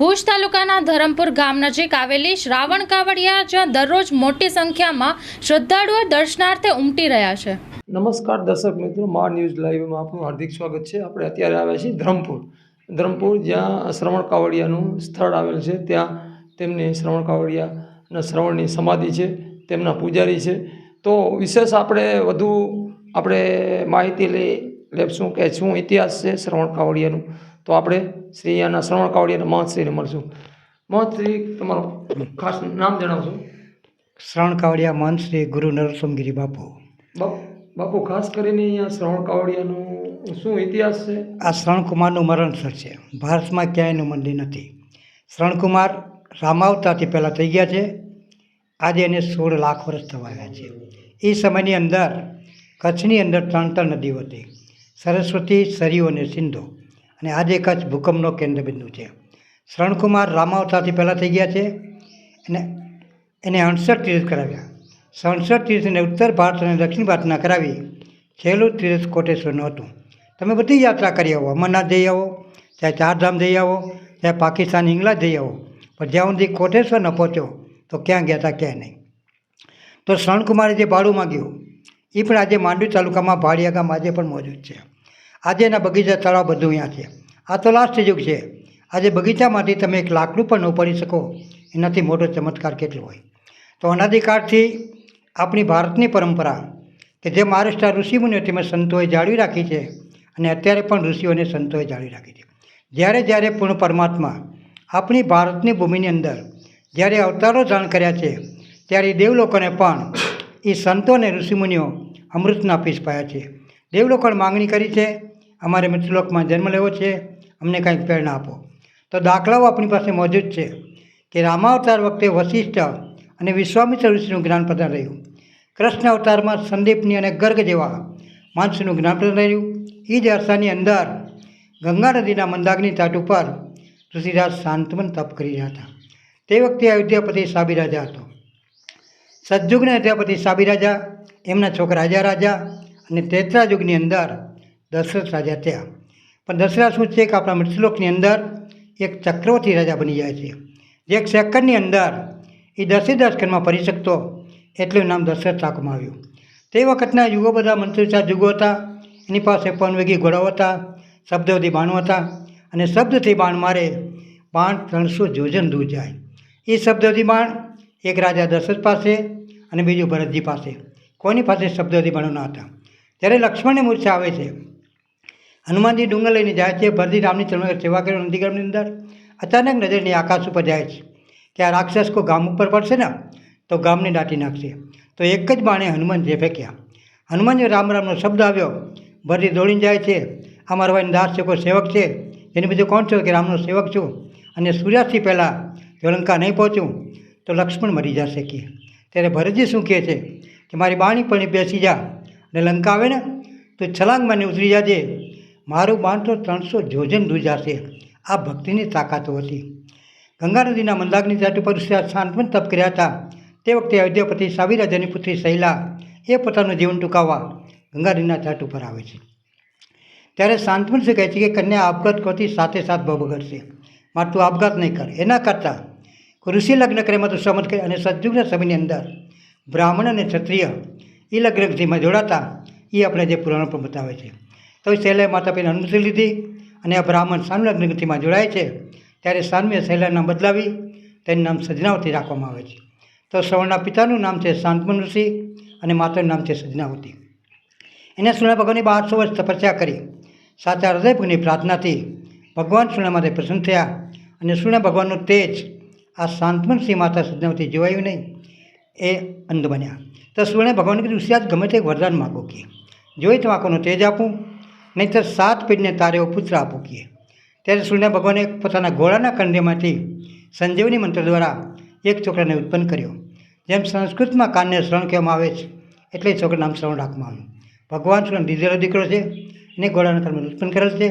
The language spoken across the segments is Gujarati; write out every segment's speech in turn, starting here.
ભુજ તાલુકાના ધરમપુર ગામ નજીક આવેલી શ્રાવણ કાવડિયા, જ્યાં દરરોજ મોટી સંખ્યામાં શ્રદ્ધાળુઓ દર્શનાર્થે ઉમટી રહ્યા છે. નમસ્કાર દર્શક મિત્રો, મા ન્યૂઝ લાઈવમાં આપનું હાર્દિક સ્વાગત છે. આપણે અત્યારે આવ્યા છીએ ધરમપુર. ધરમપુર જ્યાં શ્રવણ કાવડિયાનું સ્થળ આવેલ છે. ત્યાં તેમની શ્રવણ કાવડિયાના શ્રવણની સમાધિ છે, તેમના પૂજારી છે. તો વિશેષ આપણે વધુ આપણે માહિતી લઈ લેશું કે શું ઇતિહાસ છે શ્રવણ કાવડિયાનું. તો આપણે શ્રી અહીંયાના શ્રવણ કાવડિયાના મહંતશ્રીને મળશું. મહંતશ્રી તમારું ખાસ નામ જણાવશો. શ્રવણ કાવડિયા મહંતશ્રી ગુરુ નરસોમગીરી બાપુ. બાપુ બાપુ ખાસ કરીને અહીંયા શ્રવણ કાવડિયાનું શું ઇતિહાસ છે? આ શ્રવણકુમારનું મરણસર છે. ભારતમાં ક્યાંયનું મંદિર નથી. શ્રવણકુમાર રામાવતારથી પહેલાં થઈ ગયા છે. આજે એને સોળ લાખ વર્ષ થવા આવ્યા છે. એ સમયની અંદર કચ્છની અંદર ત્રણ ત્રણ નદીઓ હતી. સરસ્વતી સરયુ અને સિંધુ. અને આજે કચ્છ ભૂકંપનો કેન્દ્રબિંદુ છે. શરણકુમાર રામાવતારથી પહેલાં થઈ ગયા છે અને એને અણસઠ તીર્થ કરાવ્યા. સડસઠ તીર્થને ઉત્તર ભારત અને દક્ષિણ ભારતના કરાવી છેલ્લું તીર્થ કોટેશ્વરનું હતું. તમે બધી યાત્રા કરી આવો. અમરનાથ જઈ આવો, ચાહે ચારધામ જઈ આવો, ચાહે પાકિસ્તાન, ઇંગ્લેન્ડ જઈ આવો. પણ જ્યાં સુધી કોટેશ્વર ન પહોંચ્યો, તો ક્યાં ગયા હતા ક્યાં નહીં. તો શરણકુમારે જે ભાડું માગ્યું એ પણ આજે માંડવી તાલુકામાં ભાડિયા ગામ આજે પણ મોજૂદ છે. આજે એના બગીચા તળાવ બધું અહીંયા છે. આ તો લાસ્ટ યુગ છે. આજે બગીચામાંથી તમે એક લાકડું પણ ન ઉપાડી શકો. એનાથી મોટો ચમત્કાર કેટલો હોય. તો અનાદિકાળથી આપણી ભારતની પરંપરા કે જે મહારાષ્ટ્ર ઋષિમુનિઓ તેમાં સંતોએ જાળવી રાખી છે અને અત્યારે પણ ઋષિઓને સંતોએ જાળવી રાખી છે. જ્યારે જ્યારે પૂર્ણ પરમાત્મા આપણી ભારતની ભૂમિની અંદર જ્યારે અવતારો જાણ કર્યા છે, ત્યારે દેવલોકોને પણ એ સંતો અને ઋષિમુનિઓ અમૃતના પીસ પાયા છે. દેવલોકોને માંગણી કરી છે અમારે મૃત્યુલોકમાં જન્મ લેવો છે, અમને કાંઈક પ્રેરણા આપો. તો દાખલાઓ આપણી પાસે મોજૂદ છે કે રામાવતાર વખતે વશિષ્ઠ અને વિશ્વામિત્ર ઋષિનું જ્ઞાન પ્રદાન રહ્યું. કૃષ્ણ અવતારમાં સંદીપની અને ગર્ગ જેવા માણસોનું જ્ઞાન પ્રદાન રહ્યું. એ જ અરસાની અંદર ગંગા નદીના મંદાગની તાટ ઉપર ઋષિરાજ શાંતમન તપ કરી રહ્યા હતા. તે વખતે અયોધ્યાપતિ સાબી રાજા હતો. સતયુગના અયોધ્યાપતિ સાબી રાજા એમના છોકરા રાજા રાજા અને ત્રેત્રા યુગની અંદર દશરથ રાજા થયા. પણ દશરથ શું છે કે આપણા મૃત્યુલોકની અંદર એક ચક્રવર્તી રાજા બની જાય છે. જે એક સેકન્ડની અંદર એ દસે દસ ફરી શકતો એટલું નામ દશરથ રાખવામાં આવ્યું. તે વખતના યુગો બધા મંત્રીચાર યુગો હતા. એની પાસે પનવેગી ઘોડાઓ હતા, શબ્દોથી બાણો હતા અને શબ્દથી બાણ મારે બાણ ત્રણસો જોજન દૂર જાય. એ શબ્દોથી બાણ એક રાજા દશરથ પાસે અને બીજું ભરતજી પાસે. કોની પાસે શબ્દોથી બાણો ન હતા? ત્યારે લક્ષ્મણની મૂર્છા આવે છે. હનુમાનજી ડુંગર લઈને જાય છે ભરતી રામની ચરણ સેવા કરી, નંદીગ્રામની અંદર. અચાનક નજરની આકાશ ઉપર જાય છે કે આ રાક્ષસ કો ગામ ઉપર પડશે ને, તો ગામને દાટી નાખશે. તો એક જ બાણે હનુમાનજીએ ફેંક્યા. હનુમાનજી રામ રામનો શબ્દ આવ્યો. ભરતી દોડીને જાય છે. આ મારો ભાઈ દાસ છે, કોઈ સેવક છે? એની બધું કોણ છો કે રામનો સેવક છું? અને સૂર્યાસ્તથી પહેલાં જો લંકા નહીં પહોંચું તો લક્ષ્મણ મરી જશે કે. ત્યારે ભરતજી શું કહે છે? કે મારી બાણી પણ બેસી જા, અને લંકા આવે ને, તો છલાંગમાં ઉતરી જાજે. મારું બાંધ તો ત્રણસો જોજન છે આ ભક્તિની તાકાતો હતી. ગંગા નદીના મંદાગ્નિ તટ ઉપર પણ તપ કર્યા હતા. તે વખતે અયોધ્યાપતિ સાવિરાજાની પુત્રી શૈલા એ પોતાનું જીવન ટૂંકાવવા ગંગા નદીના તટ ઉપર આવે છે. ત્યારે શાંતમન શું કહે છે કે કન્યા આપઘાત કરતી સાથે સાથ બગડશે મારે તું આપઘાત નહીં કર. એના કરતાં ઋષિ લગ્ન કરે તું સમજ કરે અને સદયુગના સમયની અંદર બ્રાહ્મણ અને ક્ષત્રિય એ લગ્નથીમાં જોડાતા એ આપણે જે પુરાણો પણ બતાવે છે. તો શૈલાએ માતા પિતાની અનુમતિ લીધી અને આ બ્રાહ્મણ સાનુ લગ્નથીમાં જોડાય છે. ત્યારે સાનવીએ શૈલાનું નામ બદલાવી તેનું નામ સજનાવતી રાખવામાં આવે છે. તો શ્રવણના પિતાનું નામ છે શાંતમન ઋષિ અને માતાનું નામ છે સજનાવતી. એને સૂર્ય ભગવાનની બારસો વર્ષ તપસ્યા કરી. સાચા હૃદયભગની પ્રાર્થનાથી ભગવાન માટે પ્રસન્ન થયા અને સૂર્ય ભગવાનનું તેજ આ શાંતમન સિંહ માતા સજનાવતી જોવાયું નહીં, એ અંધ બન્યા. તો સૂર્ય ભગવાને કીધું સિયાજ ગમે તે વરદાન માગો કે. જોઈ તો આંખોનો તેજ આપું નહીંતર સાત પેઢીને તારે પુત્ર આપું કીએ. ત્યારે સૂર્ય ભગવાને પોતાના ઘોડાના કંડેમાંથી સંજીવની મંત્ર દ્વારા એક છોકરાને ઉત્પન્ન કર્યો. જેમ સંસ્કૃતમાં કાનને શ્રવણ કહેવામાં આવે છે, એટલે છોકરા નામ શ્રવણ રાખવામાં આવ્યું. ભગવાન શ્રવણ દીધેલો દીકરો છે એને ઘોડાના કર્મ ઉત્પન્ન કરેલ છે.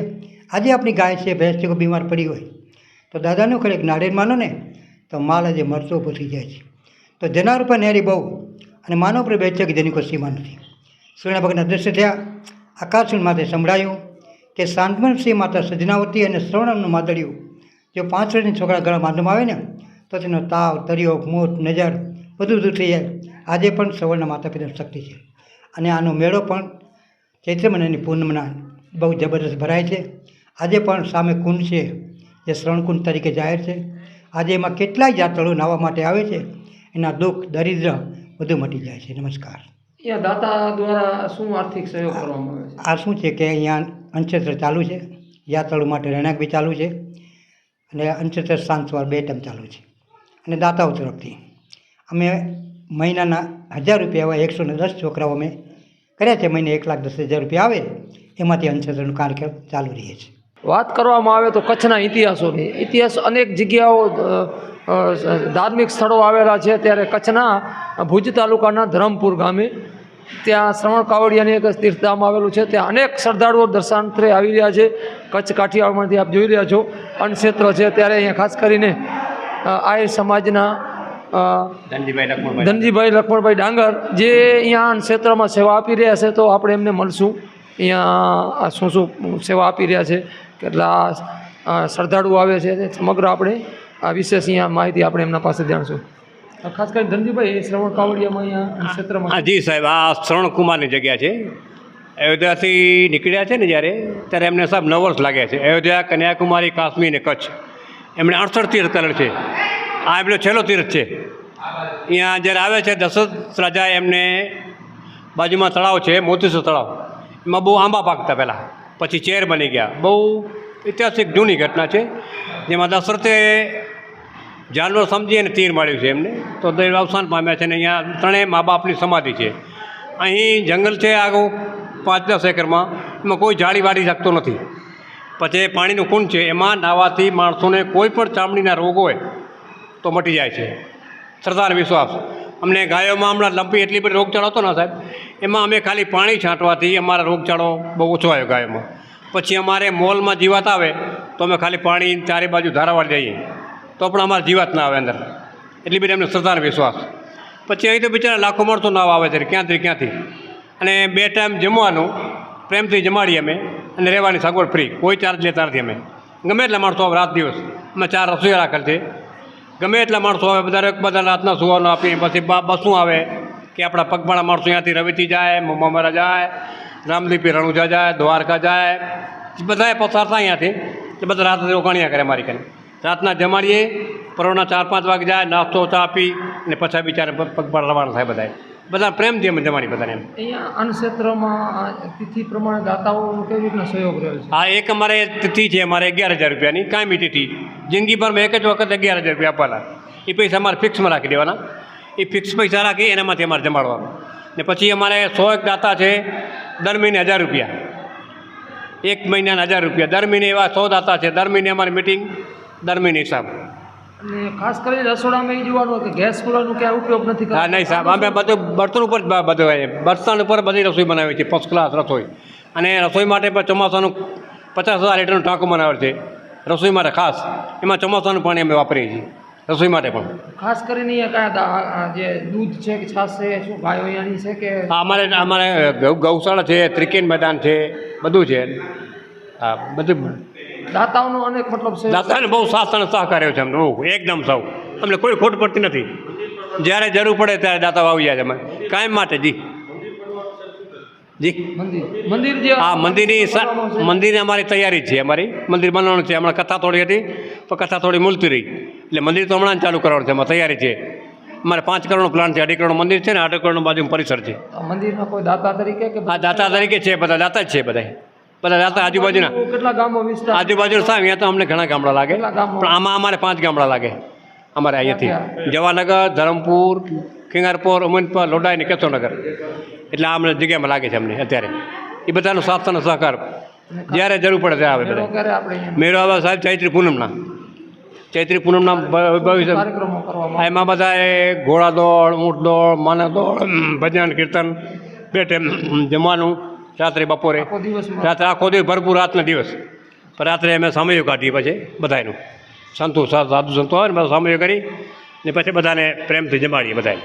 આજે આપણી ગાય છે, ભેંસ છે, કોઈ બીમાર પડી હોય. તો દાદાનું ખરેખ નાળિયેર માનો ને, તો માલ આજે મરતો ઊભો થઈ જાય છે. તો જનાર ઉપર નેરી બહુ, અને માનવ પર કે જેની કોઈ સીમા નથી. સૂર્ય ભગવાન અદૃશ્ય થયા. આકાશમાં માથે સંભળાયું કે સાંતવનસિંહ માતા સજનાવતી અને શ્રવણનું માદળિયું જો પાંચ વર્ષની છોકરા ગળા બાંધવામાં આવે ને તો તેનો તાવ, તરિયો, મોત, નજર બધું દૂર થઈ જાય. આજે પણ સવર્ણના માતા પિતાની શક્તિ છે. અને આનો મેળો પણ ચૈત્ર મહિનાની પૂનમના બહુ જબરદસ્ત ભરાય છે. આજે પણ સામે કુંડ છે, જે શ્રવણકુંડ તરીકે જાહેર છે. આજે એમાં કેટલાય જાતળો નાહવા માટે આવે છે. એના દુઃખ, દરિદ્ર બધું મટી જાય છે. નમસ્કાર. અહીંયા દાતા દ્વારા શું આર્થિક સહયોગ કરવામાં આવે છે? આ શું છે કે અહીંયા અંચેત્ર ચાલુ છે યાત્રાળુ માટે રહેણાંક બી ચાલુ છે અને અંચેત્ર સાંજવાર બે ટાઈમ ચાલુ છે. અને દાતાઓ તરફથી અમે મહિનાના હજાર રૂપિયા એવા એકસો ને દસ છોકરાઓ અમે કર્યા છે મહિને એક લાખ દસ હજાર રૂપિયા આવે એમાંથી અંચેત્રનું કાર્યક્રમ ચાલુ રહે છે. વાત કરવામાં આવે તો કચ્છના ઇતિહાસોની ઇતિહાસ અનેક જગ્યાઓ ધાર્મિક સ્થળો આવેલા છે ત્યારે કચ્છના ભુજ તાલુકાના ધરમપુર ગામે. ત્યાં શ્રવણ કાવડિયાની એક તીર્થધામ આવેલું છે. ત્યાં અનેક શ્રદ્ધાળુઓ દર્શનાર્થે આવી રહ્યા છે. કચ્છ કાઠિયાવાડમાંથી આપ જોઈ રહ્યા છો. અન્નક્ષેત્ર છે. ત્યારે અહીંયા ખાસ કરીને આય સમાજના ધનજીભાઈ લખમણભાઈ. લક્ષ્મણભાઈ ડાંગર જે અહીંયા ક્ષેત્રમાં સેવા આપી રહ્યા છે તો આપણે એમને મળશું. અહીંયા શું શું સેવા આપી રહ્યા છે. કેટલા શ્રદ્ધાળુઓ આવે છે સમગ્ર આપણે આ વિશેષ અહીંયા માહિતી આપણે એમના પાસે જાણશું. ખાસ કરીને ધનજીભાઈ શ્રવણ કાવડિયામાં અહીંયા ક્ષેત્રમાં હા જી સાહેબ આ શ્રવણકુમારની જગ્યા છે. અયોધ્યાથી નીકળ્યા છે ને જ્યારે ત્યારે એમને સાહેબ નવ વર્ષ લાગ્યા છે. અયોધ્યા કન્યાકુમારી કાશ્મીર અને કચ્છ. એમણે અડસઠ તીર્થ કરેલ છે. આ એમનો છેલ્લો તીર્થ છે. અહીંયા જ્યારે આવે છે દશરથ રાજાએ એમને બાજુમાં તળાવ છે મોતીસર તળાવ. એમાં બહુ આંબા પાકતા પહેલાં. પછી ચેર બની ગયા. બહુ ઐતિહાસિક જૂની ઘટના છે. જેમાં દશરથે જાનવર સમજી અને તીર માર્યું છે એમને. તો તે અવસાન પામ્યા છે અને અહીંયા ત્રણેય મા બાપની સમાધિ છે. અહીં જંગલ છે આગળ પાંચ દસ એકરમાં એમાં કોઈ જાળી વાળી શકતો નથી. પછી પાણીનું કુંડ છે, એમાં નાહવાથી માણસોને કોઈ પણ ચામડીના રોગ હોય તો મટી જાય છે. શ્રદ્ધા વિશ્વાસ. અમને ગાયોમાં હમણાં લંપી એટલી બધી રોગચાળો હતો ને સાહેબ, એમાં અમે ખાલી પાણી છાંટવાથી અમારા રોગચાળો બહુ ઓછો આવ્યો ગાયોમાં. પછી અમારે મોલમાં જીવાત આવે, તો અમે ખાલી પાણી ચારે બાજુ ધારાવાળી જઈએ. તો પણ અમારે જીવાત ના આવે અંદર. એટલી બધી અમને શ્રદ્ધા વિશ્વાસ. પછી અહીં તો બિચારા લાખો માણસો નાવ આવે છે ક્યાંથી ક્યાંથી? અને બે ટાઈમ જમવાનું, પ્રેમથી જમાડીએ અમે અને રહેવાની સગવડ ફ્રી કોઈ ચાર્જ લેતા નથી અમે. ગમે એટલા માણસો આવે રાત દિવસ. અમે ચાર રસોઈ રાખેલ છે ગમે એટલા માણસો આવે બધા બધા રાતના સુવાનું આપીએ પછી બસું આવે? કે આપણા પગપાળા માણસો અહીંયાથી રવેતી જાય મમ્મારા જાય, રામલીપી રણુજા જાય, દ્વારકા જાય. બધાએ પસાર થાય અહીંયાથી. એટલે બધા રાત રોકાણિયા કરે મારી કરીને રાતના જમાડીએ પરોના ચાર પાંચ વાગે જાય નાસ્તો ચા પી અને પછી બિચારા પગ- રવાના થાય બધા બધા પ્રેમથી અમે જમાડી બધાને એમ. અહીંયા અન્ન ક્ષેત્રમાં તિથિ પ્રમાણે દાતાઓ કેવી રીતના સહયોગ રહ્યો છે? હા એક અમારે તિથિ છે અમારે અગિયાર હજાર રૂપિયાની કાયમી તિથિ. જિંદગીભરમાં એક જ વખત અગિયાર હજાર રૂપિયા આપવાના. એ પૈસા અમારે ફિક્સમાં રાખી દેવાના. એ ફિક્સ પૈસા રાખી એનામાંથી અમારે જમાડવાનું. ને પછી અમારે સો એક દાતા છે દર મહિને હજાર રૂપિયા. એક મહિનાના હજાર રૂપિયા. દર મહિને એવા સો દાતા છે. દર મહિને અમારી મિટિંગ દર સાહેબ. અને ખાસ કરીને રસોડામાં એ જોવાનું કે ગેસ ચૂલાનો ક્યાં ઉપયોગ નથી હા નહીં સાહેબ અમે બધું બર્તન ઉપર જ બધું બર્તન ઉપર બધી રસોઈ બનાવી છે ફર્સ્ટ ક્લાસ રસોઈ. અને રસોઈ માટે પણ ચોમાસાનું પચાસ હજાર લીટરનું ટાંકું બનાવે છે. રસોઈ માટે ખાસ. એમાં ચોમાસાનું પાણી અમે વાપરીએ છીએ રસોઈ માટે પણ. ખાસ કરીને કયા જે દૂધ છે કે છાશ છે શું ગાયો અહીંયાની છે કે? હા અમારે અમારે ગૌશાળા છે ત્રિકેન મેદાન છે બધું છે. હા બધું દાતાઓનો અનેક મતલબ છે. દાતાને બહુ સાથ અને સહકાર્યો છે અમને બહુ એકદમ સૌ. અમને કોઈ ખોટ પડતી નથી. જ્યારે જરૂર પડે ત્યારે દાતા આવી જાય છે અમે કાયમ માટે જી. જી. મંદિર હા મંદિરની મંદિરની અમારી તૈયારી છે અમારી. મંદિર બનાવવાનું છે. હમણાં કથા થોડી હતી તો કથા થોડી મૂલતી રહી. એટલે મંદિર તો હમણાં ચાલુ કરવાનું છે. અમારી તૈયારી છે. અમારે પાંચ કરોડનો પ્લાન છે. અઢી કરોડનું મંદિર છે ને અઢી કરોડનું બાજુમાં પરિસર છે. આ મંદિરમાં કોઈ દાતા તરીકે કે દાતા તરીકે છે બધા. દાતા જ છે બધા બધા રહેતા આજુબાજુના. કેટલા ગામો વિસ્તાર આજુબાજુ સાહેબ અહીંયા તો અમને ઘણા ગામડા લાગે. પણ આમાં અમારે પાંચ ગામડા લાગે. અમારે અહીંયાથી. જવાનગર ધરમપુર ખિંગારપુર ઉમનપર લોડાઈ અને કેશોનગર. એટલે આ અમને જગ્યામાં લાગે છે અમને અત્યારે. એ બધાનો સાથ અને સહકાર. જ્યારે જરૂર પડે ત્યારે આવે બધા. મેળો આવે સાહેબ ચૈત્રી પૂનમના. ચૈત્રી પૂનમના ભવિષ્ય. એમાં બધા એ ઘોડા દોડ ઊંટ દોડ માના દોડ ભજન કીર્તન પેટે જમવાનું. રાત્રે બપોરે. રાત્રે આખો દિવસ ભરપૂર રાતના દિવસ. પણ રાત્રે અમે સમયો કાઢીએ પછી બધાનું સંતો સાધુ સંતો આવે ને બધા સમયો કરી ને પછી બધાને પ્રેમથી જમાડીએ બધાને